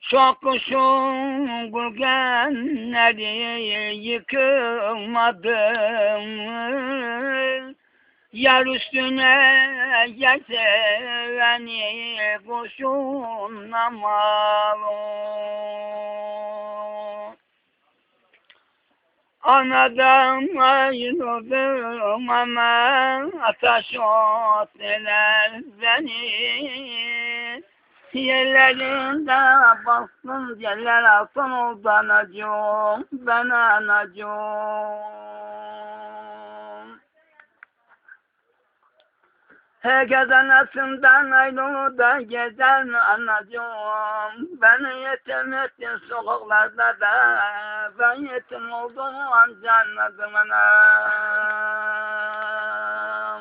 Çok kuşun gülgenleri yıkılmadım. Yar üstüne gelse beni kuşunla Anadan ayrıldım ama ataş otlar beni. Yerlerinde bastım yerler altın oldu anacığım ben anacığım Herkes anasından ayrılır da gezer mi anacığım. Beni yetim ettin sokaklarda da Ben yetim olduğumu anca anladım anam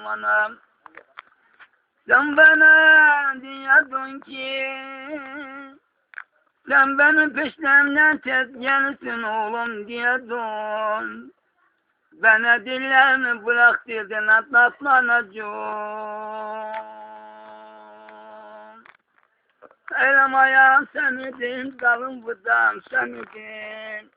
anam. Sen bana diyordun ki Sen benim peşlemden tez gelsin oğlum diyordun Bana dillerimi bırak dedin atlatma anacığım Elim ayağım sen idin, dalım budağım sen idin